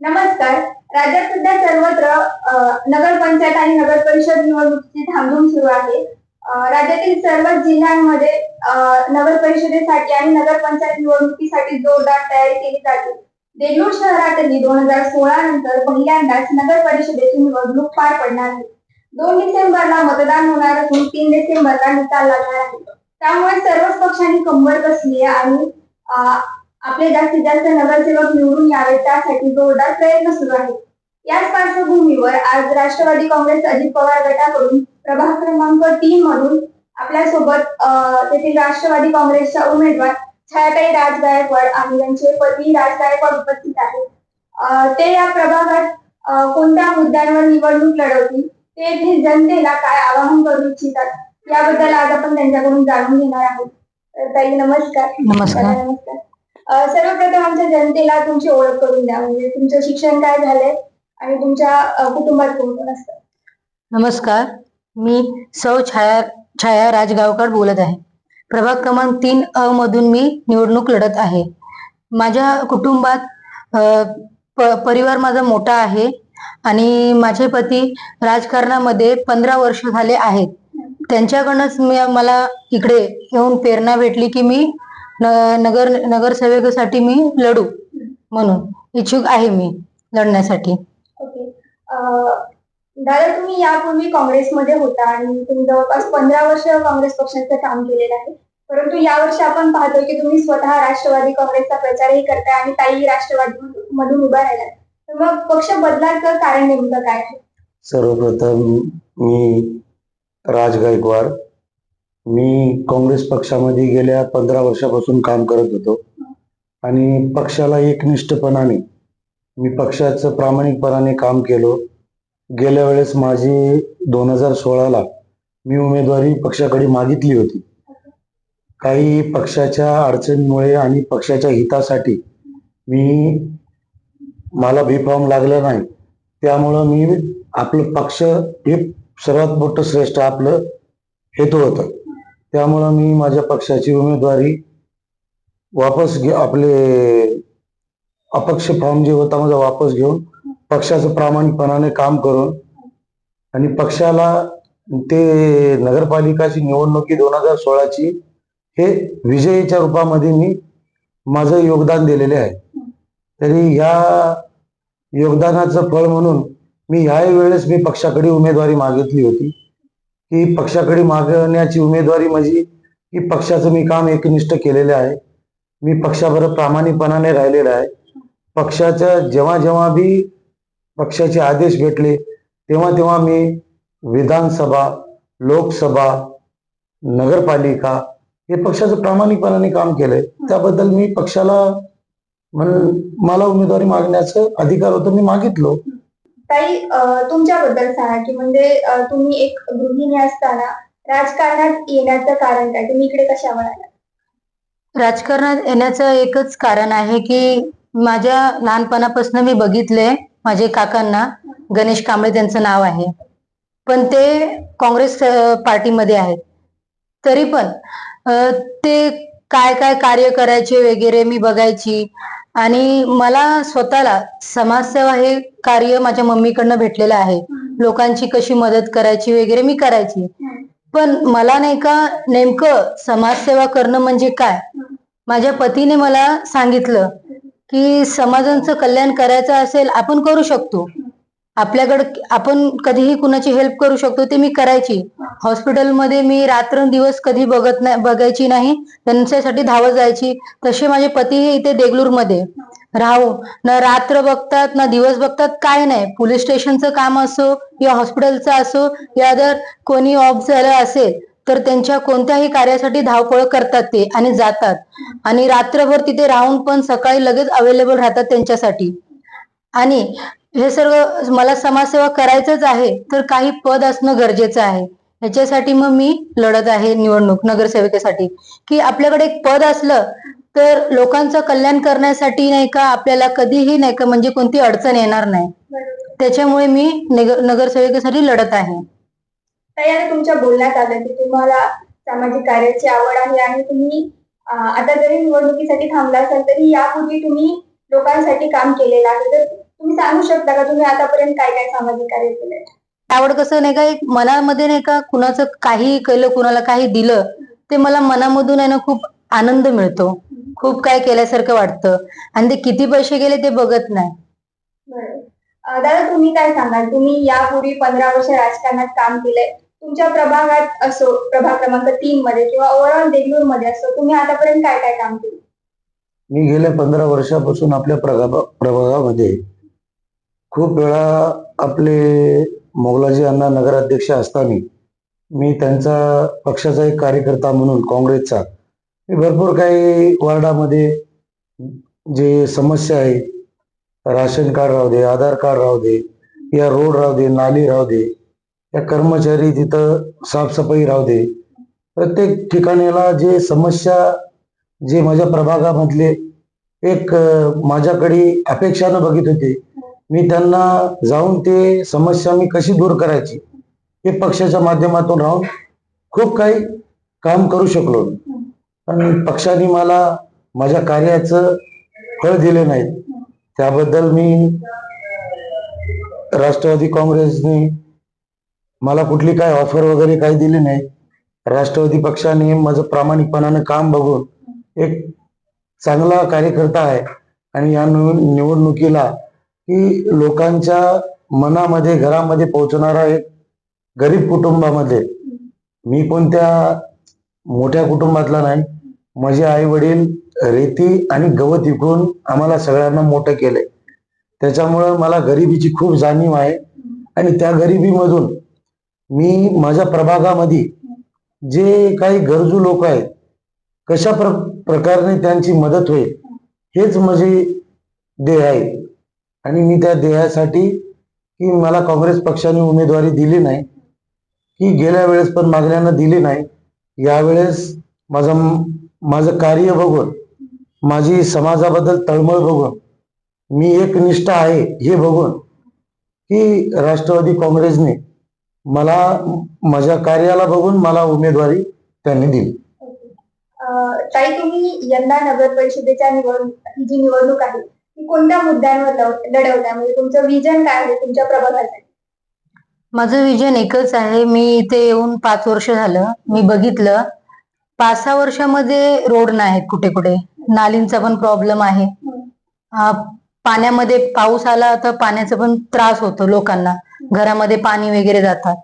नमस्कार. राज्यात सध्या सर्वत्र नगरपंचायत आणि नगर परिषद निवडणुकीची धामधूम सुरू आहे. राज्यातील सर्वच जिल्ह्यांमध्ये नगर परिषदेसाठी आणि नगरपंचायत निवडणुकीसाठी जोरदार तयारी केली जाते. देगलूर शहरातही दोन हजार सोळा नंतर पहिल्यांदाच नगर परिषदेची निवडणूक पार पडणार आहे. दोन डिसेंबरला मतदान होणार असून तीन डिसेंबरला निकाल लागणार आहे. त्यामुळे सर्वच पक्षांनी कंबर कसली आहे आणि आपले जास्तीत जास्त नगरसेवक निवडून यावेत त्यासाठी जोरदार प्रयत्न सुरू आहेत. याच पार्श्वभूमीवर आज राष्ट्रवादी काँग्रेस अजित पवार गटाकडून प्रभाग क्रमांक तीन मधून आपल्यासोबत तेथील राष्ट्रवादी काँग्रेसच्या उमेदवार छायाताई राज गायकवाड आणि त्यांचे पती राज गायकवाड उपस्थित आहेत. ते या प्रभागात कोणत्या मुद्द्यांवर निवडणूक लढवतील ते जनतेला काय आवाहन करू इच्छितात याबद्दल आज आपण त्यांच्याकडून जाणून घेणार आहोत. तर ताई नमस्कार. नमस्कार. नमस्कार. सर्वप्रथम आमच्या जनतेला तुमची ओळख करून द्या. म्हणजे तुमचं शिक्षण काय झालंय आणि तुमच्या कुटुंबात कोण कोण असतं? नमस्कार. मी सौ छाया छाया राजगावकर बोलत आहे. प्रभाग क्रमांक तीन अ मधून मी निवडणूक लढत आहे. माझ्या कुटुंबात प- परिवार माझा मोठा आहे आणि माझे पती राजकारणामध्ये पंधरा वर्ष झाले आहेत. त्यांच्याकडनंच मी मला इकडे येऊन प्रेरणा भेटली की मी नगर नगरसेवकासाठी मी लढू म्हणून. इच्छुक आहे मी लढण्यासाठी. ओके. अ, दादा तुम्ही यापूर्वी काँग्रेसमध्ये होता आणि तुम्ही जवळपास पंधरा वर्ष काँग्रेस पक्षाचं काम केलेलं आहे. परंतु यावर्षी आपण पाहतोय की तुम्ही स्वतः राष्ट्रवादी काँग्रेसचा प्रचारही करताय आणि ताई राष्ट्रवादी मधून उभा राहिला तर मग पक्ष बदलाचं कारण नेमकं काय आहे? सर्वप्रथम मी राज गायकवाड मी काँग्रेस पक्षामध्ये गेल्या पंधरा वर्षापासून काम करत होतो. आणि पक्षाला एकनिष्ठपणाने मी पक्षाचं प्रामाणिकपणाने काम केलो. गेल्या वेळेस माझी दोन हजार सोळाला मी उमेदवारी पक्षाकडे मागितली होती. काही पक्षाच्या अडचणीमुळे आणि पक्षाच्या हितासाठी मी मला बी लागला लागलं नाही. त्यामुळं मी आपलं पक्ष हे सर्वात मोठं श्रेष्ठ आपलं हेतू होतं. त्यामुळं मी माझ्या पक्षाची उमेदवारी वापस घे आपले अपक्ष फॉर्म जे होता माझा वापस घेऊन पक्षाचं प्रामाणिकपणाने काम करून आणि पक्षाला ते नगरपालिकाची निवडणुकी दोन हजार सोळाची हे विजयीच्या रूपामध्ये मी माझं योगदान दिलेले आहे. तरी ह्या योगदानाचं फळ म्हणून मी ह्याही वेळेस मी पक्षाकडे उमेदवारी मागितली होती. की पक्षाकडे मागण्याची उमेदवारी म्हणजे की पक्षाचं मी काम एकनिष्ठ केलेलं आहे. मी पक्षाबरोबर प्रामाणिकपणाने राहिलेलं आहे. पक्षाच्या जेव्हा जेव्हा बी पक्षाचे आदेश भेटले तेव्हा तेव्हा मी विधानसभा लोकसभा नगरपालिका हे पक्षाचं प्रामाणिकपणाने काम केलंय. त्याबद्दल मी पक्षाला मला उमेदवारी मागण्याचं अधिकार होतं मी मागितलो. ताई तुमच्याबद्दल सांगा की म्हणजे तुम्ही एक गृहिणी असताना राजकारणात येण्याचं कारण काय? तुम्ही इकडे कशावर आला राजकारणात येण्याचं एकच कारण आहे की माझ्या लहानपणापासून मी बघितले माझे काकांना गणेश कांबळे त्यांचं नाव आहे. पण ते काँग्रेस पार्टीमध्ये आहेत. तरी पण ते काय काय कार्य करायचे वगैरे मी बघायची. आणि मला स्वतःला समाजसेवा हे कार्य माझ्या मम्मीकडनं भेटलेलं आहे. लोकांची कशी मदत करायची वगैरे मी करायची. पण मला नाही का नेमकं समाजसेवा करणं म्हणजे काय? माझ्या पतीने मला सांगितलं की समाजांचं कल्याण करायचं असेल आपण करू शकतो. आपल्याकडे आपण कधीही कुणाची हेल्प करू शकतो ते मी करायची. हॉस्पिटलमध्ये मी रात्रंदिवस कधी बघत नाही बघायची नाही. त्यांच्यासाठी धावत जायची. तसे माझे पतीही इथे देगलूरमध्ये. राहू ना रात्र बघतात ना दिवस बघतात काय नाही. पोलीस स्टेशनचं काम असो या हॉस्पिटलचं असो या जर कोणी ऑफ झालं असेल तर त्यांच्या कोणत्याही कार्यासाठी धावपळ करतात ते आणि जातात. आणि रात्रभर तिथे राहून पण सकाळी लगेच अवेलेबल राहतात त्यांच्यासाठी. आणि हे सर्व मला समाजसेवा करायचंच आहे तर काही पद असणं गरजेचं आहे. ह्याच्यासाठी मग मी लढत आहे निवडणूक नगरसेवकेसाठी. की आपल्याकडे एक पद असलं तर लोकांचं कल्याण करण्यासाठी नाही का आपल्याला कधीही नाही का म्हणजे कोणती अडचण येणार नाही. त्याच्यामुळे मी नगर नगरसेवकेसाठी लढत आहे. ताई तुमच्या बोलण्यात आलं की तुम्हाला सामाजिक कार्याची आवड आहे आणि तुम्ही आता जरी निवडणुकीसाठी थांबला असाल तरी यापूर्वी तुम्ही लोकांसाठी काम केलेलं आहे. तर तुम्ही सांगू शकता का तुम्ही आतापर्यंत काय काय सामाजिक कार्य केलंय? आवड कसं नाही का एक मनामध्ये नाही का कुणाचं काही केलं कुणाला काही दिलं ते मला मनामधून आहे ना खूप आनंद मिळतो. खूप काय केल्यासारखं वाटतं. आणि ते किती पैसे गेले ते बघत नाही. दादा तुम्ही काय सांगाल? तुम्ही यापूर्वी पंधरा वर्ष राजकारणात काम केलंय. तुमच्या प्रभागात असो प्रभाग क्रमांक तीन मध्ये किंवा ओव्हरऑल देगलूरमध्ये असो तुम्ही आतापर्यंत काय काय काम केलं? मी गेल्या पंधरा वर्षापासून आपल्या प्रभागामध्ये खूप वेळा आपले मोगलाजी अण्णा नगराध्यक्ष असताना मी त्यांचा पक्षाचा एक कार्यकर्ता म्हणून काँग्रेसचा मी भरपूर काही वार्डामध्ये जे समस्या आहे राशन कार्ड राहू दे आधार कार्ड राहू दे या रोड राहू दे नाली राहू दे या कर्मचारी तिथं साफसफाई राहू दे प्रत्येक ठिकाणीला जे समस्या जे माझ्या प्रभागामधले एक माझ्याकडे अपेक्षानं बघित होते मी त्यांना जाऊन ते समस्या मी कशी दूर करायची हे पक्षाच्या माध्यमातून राहून खूप काही काम करू शकलो. पण पक्षाने मला माझ्या कार्याचं फळ दिले नाही त्याबद्दल मी राष्ट्रवादी काँग्रेसने मला कुठली काय ऑफर वगैरे काही दिली नाही राष्ट्रवादी पक्षाने माझं प्रामाणिकपणानं काम बघून एक चांगला कार्यकर्ता आहे. आणि या निवडणुकीला की लोकांच्या मनामध्ये घरामध्ये पोहोचणारा एक गरीब कुटुंबामध्ये मी कोणत्या मोठ्या कुटुंबातला नाही माझे आई वडील रेती आणि गवत विकून आम्हाला सगळ्यांना मोठं केलंय. त्याच्यामुळं मला गरिबीची खूप जाणीव आहे आणि त्या गरिबीमधून मी माझ्या प्रभागामध्ये जे काही गरजू लोक आहेत कशा प्र प्रकारे त्यांची मदत होईल हेच माझे ध्येय आहे. आणि मी त्या ध्येयासाठी की मला काँग्रेस पक्षाने उमेदवारी दिली नाही की गेल्या वेळेस पण मागण्यांना दिली नाही यावेळेस माझं माझं कार्य बघून माझी समाजाबद्दल तळमळ बघून मी एक निष्ठा आहे हे बघून की राष्ट्रवादी काँग्रेसने मला माझ्या कार्याला बघून मला उमेदवारी त्यांनी दिली. ताई तुम्ही यंदा नगर परिषदेच्या निवडणूक ही जी निवडणूक आहे कोणत्या मुद्द्यांवर लढ- लढवताय? म्हणजे तुमचं विजन काय आहे तुमच्या प्रभागासाठी माझं विजन एकच आहे. मी इथे येऊन पाच वर्ष झालं. मी बघितलं. पाच सहा वर्षामध्ये रोड नाहीत कुठे कुठे. नालींचा पण प्रॉब्लेम आहे. पाण्यामध्ये पाऊस आला तर पाण्याचा पण त्रास होतो लोकांना. घरामध्ये पाणी वगैरे जातात.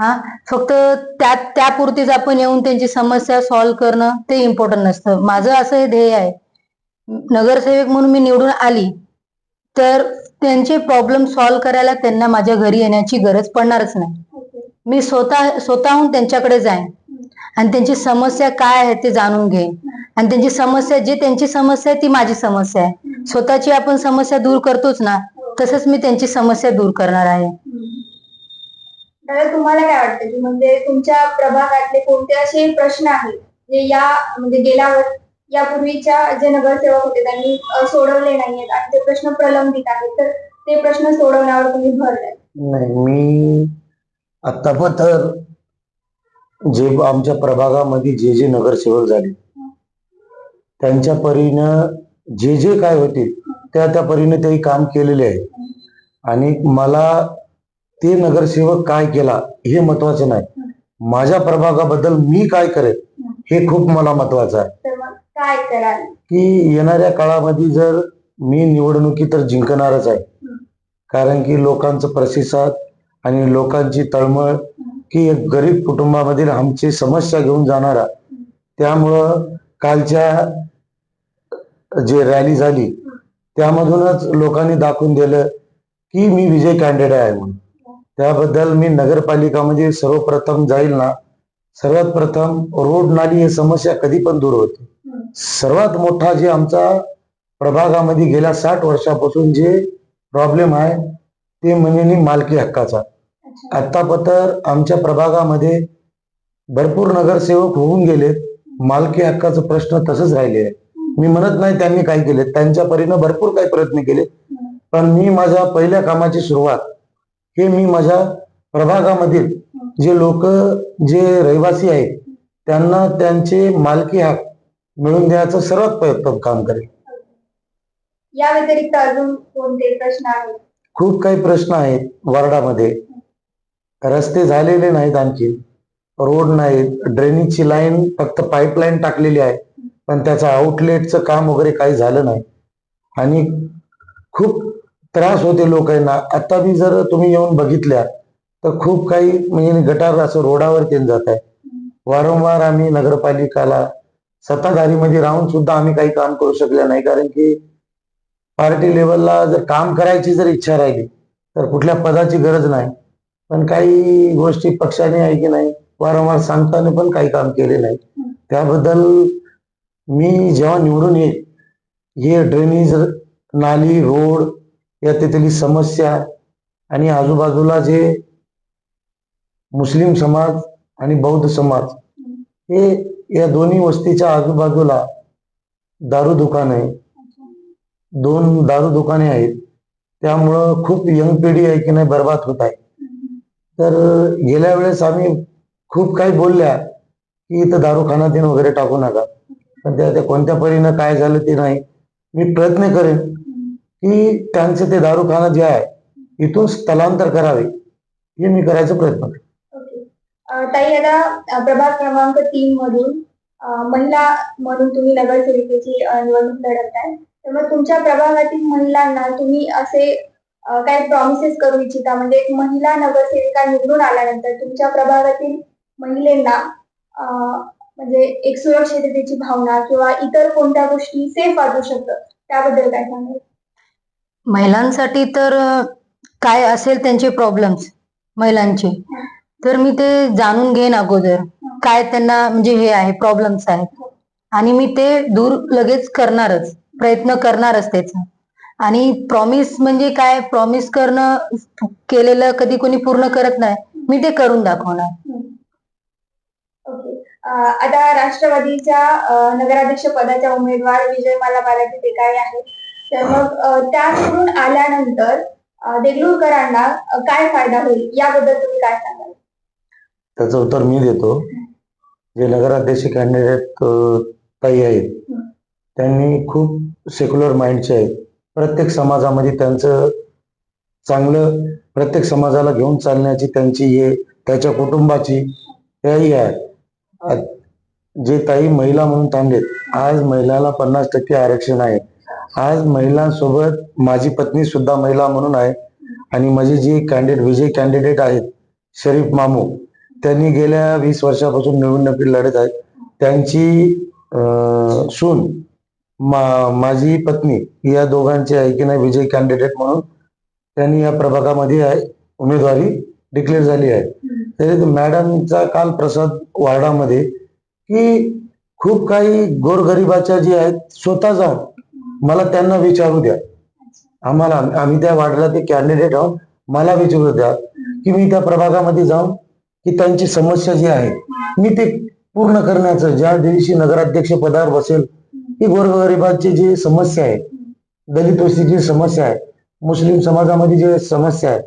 हा? फक्त त्या त्यापुरतीच आपण येऊन त्यांची समस्या सॉल्व्ह करणं ते इम्पॉर्टंट नसतं. माझं असं हे ध्येय आहे. नगरसेवक म्हणून मी निवडून आली तर त्यांचे प्रॉब्लेम सॉल्व्ह करायला त्यांना माझ्या घरी येण्याची गरज पडणारच नाही. मी स्वतः स्वतःहून त्यांच्याकडे जाईन आणि त्यांची समस्या काय आहे ते जाणून घेईन. आणि त्यांची समस्या जी त्यांची समस्या आहे ती माझी समस्या आहे. स्वतःची आपण समस्या दूर करतोच ना तसंच मी त्यांची समस्या दूर करणार आहे. दादा तुम्हाला काय वाटतं म्हणजे तुमच्या प्रभागातले कोणते असे प्रश्न आहेत जे या म्हणजे गेल्या यापूर्वीच्या जे नगरसेवक होते त्यांनी सोडवले नाहीयेत आणि ते प्रश्न प्रलंबित आहेत. तर ते प्रश्न सोडवण्यावर तुम्ही भर द्याल. नाही मी आता पण तर जे आमच्या प्रभागामध्ये जे जे नगरसेवक झाले त्यांच्या परीनं जे जे काय होतील त्या त्या परीने ते काम केलेले आहे. आणि मला ते नगरसेवक काय केला हे महत्वाचं नाही. माझ्या प्रभागाबद्दल मी काय करेल हे. खूप मला महत्वाचं आहे. काय कराल की येणाऱ्या काळामध्ये जर मी निवडणुकी तर जिंकणारच आहे. कारण की लोकांचा प्रतिसाद आणि लोकांची तळमळ की एक गरीब कुटुंबामधील आमची समस्या घेऊन जाणारा. त्यामुळं कालच्या जे रॅली झाली त्यामधूनच लोकांनी दाखवून दिलं की मी विजय कॅन्डिडेट आहे म्हणून. त्याबद्दल मी नगरपालिकामध्ये सर्वप्रथम जाईल ना सर्वात प्रथम रोड नाली ही समस्या कधी पण दूर होते. सर्वात मोठा जे आमचा प्रभागामध्ये गेल्या साठ वर्षापासून जे प्रॉब्लेम आहे ते म्हणजे मालकी हक्काचा. आतापतर आमच्या प्रभागामध्ये भरपूर नगरसेवक होऊन गेलेत. मालकी हक्काचा प्रश्न तसंच राहिले आहे. मी म्हणत नाही त्यांनी काय केले त्यांच्या परीनं भरपूर काही प्रयत्न केले पण मी माझ्या पहिल्या कामाची सुरुवात हे मी माझ्या प्रभागामधील जे लोक जे रहिवासी आहेत त्यांना त्यांचे मालकी हक मिळून द्यायचं सर्वात प्रथम काम करेल. या व्यतिरिक्त अजून कोणते प्रश्न आहेत? खूप काही प्रश्न आहेत वार्डामध्ये. रस्ते झालेले नाहीत आणखी. रोड नाहीत. ड्रेनेजची लाईन फक्त पाईपलाईन टाकलेली आहे. पण त्याचं आउटलेटचं काम वगैरे काही झालं नाही. आणि खूप त्रास होते लोकांना. आता बी जर तुम्ही येऊन बघितल्या तर खूप काही म्हणजे गटार असं रोडावर ते जात आहे. वारंवार आम्ही नगरपालिकाला सत्ताधारीमध्ये राहून सुद्धा आम्ही काही काम करू शकले नाही. कारण की पार्टी लेवलला जर काम करायची जर इच्छा राहिली तर कुठल्या पदाची गरज नाही. पण काही गोष्टी पक्षाने आहे की नाही वारंवार सांगताना पण काही काम केले नाही. त्याबद्दल मी जेव्हा निवडून येईल हे ड्रेनेज नाली रोड या तिथली समस्या आणि आजूबाजूला जे मुस्लिम समाज आणि बौद्ध समाज हे या दोन्ही वस्तीच्या आजूबाजूला दारू दुकान आहे दोन दारू दुकाने आहेत. त्यामुळं खूप यंग पिढी आहे की नाही बर्बाद होत आहे. तर गेल्या वेळेस आम्ही खूप काही बोलल्या की इथं दारूखाना दिन वगैरे टाकू नका. पण त्या त्या कोणत्या परीनं काय झालं ते नाही. मी प्रयत्न करेन की त्यांचं ते दारूखाना जे आहे इथून स्थलांतर करावे हे मी करायचा प्रयत्न करेन. ताई आता अ, प्रभाग क्रमांक तीन मधून महिला म्हणून तुम्ही नगरसेविकेची निवडणूक लढत आहे तर मग तुमच्या प्रभागातील महिलांना तुम्ही असे काही प्रॉमिसेस करू इच्छिता? म्हणजे एक महिला नगरसेविका निवडून आल्यानंतर तुमच्या प्रभागातील महिलांना म्हणजे एक सुरक्षिततेची भावना किंवा इतर कोणत्या गोष्टी सेफ वाटू शकतात? त्याबद्दल काय सांगाल? महिलांसाठी तर काय असेल त्यांचे प्रॉब्लेम्स महिलांचे. तर मी ते जाणून घेईन अगोदर. काय त्यांना म्हणजे हे आहे प्रॉब्लेम्स आहेत. आणि मी ते दूर लगेच करणारच प्रयत्न करणारच त्याचा. आणि प्रॉमिस म्हणजे काय? प्रॉमिस करणं केलेलं कधी कोणी पूर्ण करत नाही. मी ते करून दाखवणार. आता राष्ट्रवादीच्या नगराध्यक्ष पदाच्या उमेदवार विजयमाला बालाजी टेकाळे आहेत. तर मग त्या आल्यानंतर देगलूरकरांना काय फायदा होईल? याबद्दल तुम्ही काय सांगाल? त्याचं उत्तर मी देतो. जे नगराध्यक्ष कॅन्डिडेट ताई आहेत त्यांनी खूप सेक्युलर माइंडचे आहेत. प्रत्येक समाजामध्ये त्यांचं चांगलं प्रत्येक समाजाला घेऊन चालण्याची त्यांची हे त्याच्या कुटुंबाची हेही आहे. आ- जे ताई महिला म्हणून थांबलेत आज महिलाला पन्नास टक्के आरक्षण आहे. आज महिलांसोबत माझी पत्नी सुद्धा महिला म्हणून आहे. आणि माझे जे कॅन्डिडेट विजय कॅन्डिडेट आहेत शरीफ मामू त्यांनी गेल्या वीस वर्षापासून निवडणुकीत लढत आहेत. त्यांची सून मा माझी पत्नी या दोघांची आहे की नाही विजय कॅन्डिडेट म्हणून त्यांनी या प्रभागामध्ये आहे उमेदवारी डिक्लेअर झाली आहे. तरी मॅडमचा काल प्रसाद वार्डामध्ये की खूप काही गोरगरिबाच्या जे आहेत स्वतः जाऊन मला त्यांना विचारू द्या. आम्हाला आम्ही त्या वार्डाला ते कॅन्डिडेट आहोत. मला विचारू द्या की मी त्या प्रभागामध्ये जाऊन की त्यांची समस्या जी आहे मी ते पूर्ण करण्याचं ज्या दिवशी नगराध्यक्ष पदावर बसेल की गोरगरिबाची जी समस्या आहे दलित वस्तीची समस्या आहे मुस्लिम समाजामध्ये जे समस्या आहे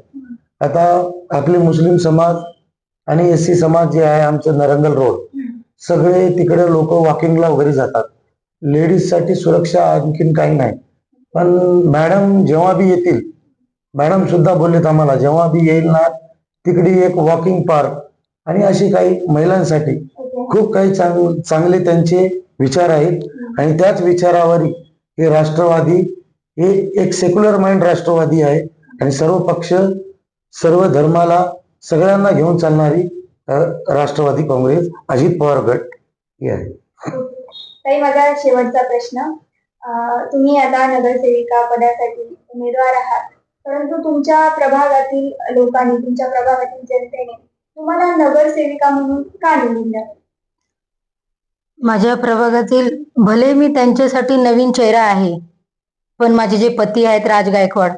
आता आपले मुस्लिम समाज आणि एस सी समाज जे आहे आमचं नरंगल रोड सगळे तिकडे लोक वॉकिंगला वगैरे जातात. लेडीजसाठी सुरक्षा आणखीन काही नाही. पण मॅडम जेव्हा बी येतील मॅडम सुद्धा बोललेत आम्हाला जेव्हा बी येईल ना तिकडे एक वॉकिंग पार्क आणि अशी काही महिलांसाठी खूप काही चांग चांगले त्यांचे विचार आहेत. आणि त्याच विचारावर हे राष्ट्रवादी हे एक सेक्युलर माइंड राष्ट्रवादी आहे. आणि सर्व पक्ष सर्व धर्माला सगळ्यांना घेऊन चालणारी राष्ट्रवादी काँग्रेस अजित पवार गट ही आहे. काही माझा शेवटचा प्रश्न. तुम्ही आता नगरसेविका पदासाठी उमेदवार आहात. परंतु तुमच्या प्रभागातील लोकांनी तुमच्या प्रभागातील जनतेने तुम्हाला नगरसेविका म्हणून का निवडून माझ्या प्रभागातील भले मी त्यांच्यासाठी नवीन चेहरा आहे पण माझे जे पती आहेत राज गायकवाड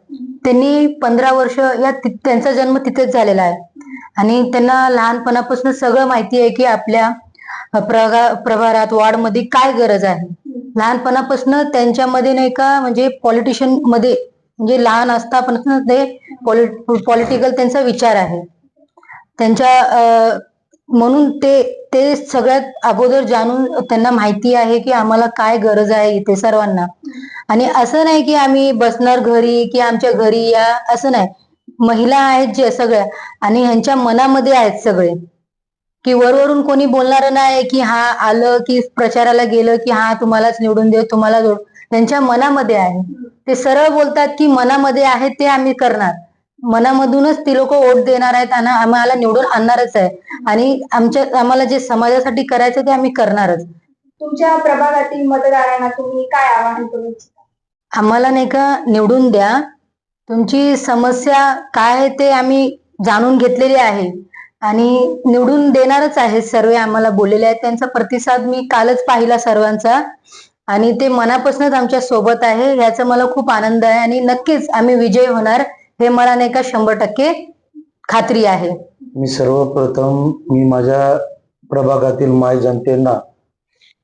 त्यांनी पंधरा वर्ष या त्यांचा जन्म तिथेच झालेला आहे. आणि त्यांना लहानपणापासून सगळं माहिती आहे की आपल्या प्रभारात वार्डमध्ये काय गरज आहे. लहानपणापासून त्यांच्यामध्ये नाही का म्हणजे पॉलिटिशियनमध्ये म्हणजे लहान असतापासून ते पॉलिटिकल त्यांचा विचार आहे. त्यांच्या म्हणून ते ते सगळ्यात अगोदर जाणून त्यांना माहिती आहे की आम्हाला काय गरज आहे इथे सर्वांना. आणि असं नाही की आम्ही बसणार घरी की आमच्या घरी या असं नाही. महिला आहेत जे सगळ्या आणि ह्यांच्या मनामध्ये आहेत सगळे. की वरवरून कोणी बोलणार नाही की हा आलं की प्रचाराला गेलं की हा तुम्हालाच निवडून देऊ तुम्हाला जोड. त्यांच्या मनामध्ये आहे. ते सरळ बोलतात की मनामध्ये आहे ते आम्ही करणार. मनामधूनच ती लोक वोट देणार आहेत आणि आम्हाला निवडून आणणारच आहे. आणि आमच्या आम्हाला जे समाजासाठी करायचं ते आम्ही करणारच. तुमच्या प्रभागातील मतदारांना तुम्ही काय आवाहन करू आम्हाला नाही का निवडून द्या. तुमची समस्या काय आहे ते आम्ही जाणून घेतलेली आहे. आणि निवडून देणारच आहे सर्व आम्हाला बोललेले आहेत. त्यांचा प्रतिसाद मी कालच पाहिला सर्वांचा. आणि ते मनापासूनच आमच्यासोबत आहे. याचा मला खूप आनंद आहे. आणि नक्कीच आम्ही विजयी होणार. हे मला नाही का शंभर टक्के खात्री आहे. मी सर्वप्रथम मी माझ्या प्रभागातील माय जनतेना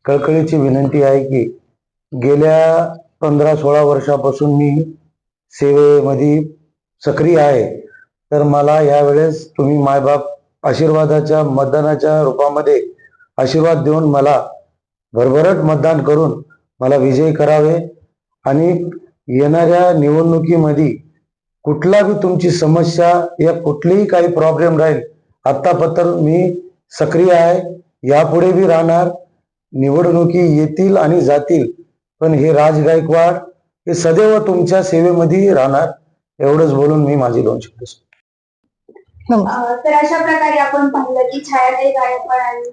कळकळीची विनंती आहे की गेल्या पंधरा सोळा वर्षापासून मी सेवेमध्ये सक्रिय आहे. तर मला यावेळेस तुम्ही मायबाप आशीर्वादाच्या मतदानाच्या रूपामध्ये आशीर्वाद देऊन मला भरभराट मतदान करून मला विजयी करावे आणि येणाऱ्या निवडणुकीमध्ये कुठला बी तुमची समस्या या कुठलीही काही प्रॉब्लेम राहील आत्तापत्र मी सक्रिय आहे. यापुढे बी राहणार. निवडणुकी येतील आणि जातील. पण हे राज गायकवाड हे सदैव तुमच्या सेवेमध्ये राहणार. एवढंच बोलून मी माझी दोन शब्द तर अशा प्रकारे आपण पाहिलं की छायाताई गायकवाड आणि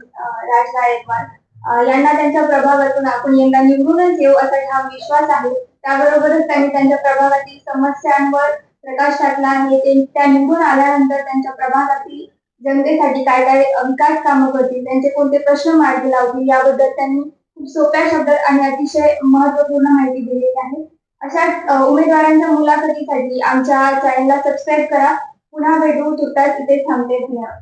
राज गायकवाड यांना त्यांच्या प्रभागातून आपण यंदा निवडूनच येऊ असा ठाम विश्वास आहे. त्याबरोबरच त्यांनी त्यांच्या प्रभागातील समस्यांवर प्रकाश टाकला आहे ते त्या निवडून आल्यानंतर त्यांच्या प्रभागातील जनतेसाठी काय काय विकास कामं करतील त्यांचे कोणते प्रश्न मार्गी लावतील याबद्दल त्यांनी खूप सोप्या शब्दात आणि अतिशय महत्त्वपूर्ण माहिती दिलेली आहे. अशा उमेदवारांच्या मुलाखतीसाठी आमच्या चॅनलला सबस्क्राईब करा. पुन्हा भेटू तुर्तास इथे थांबते. धन्यवाद.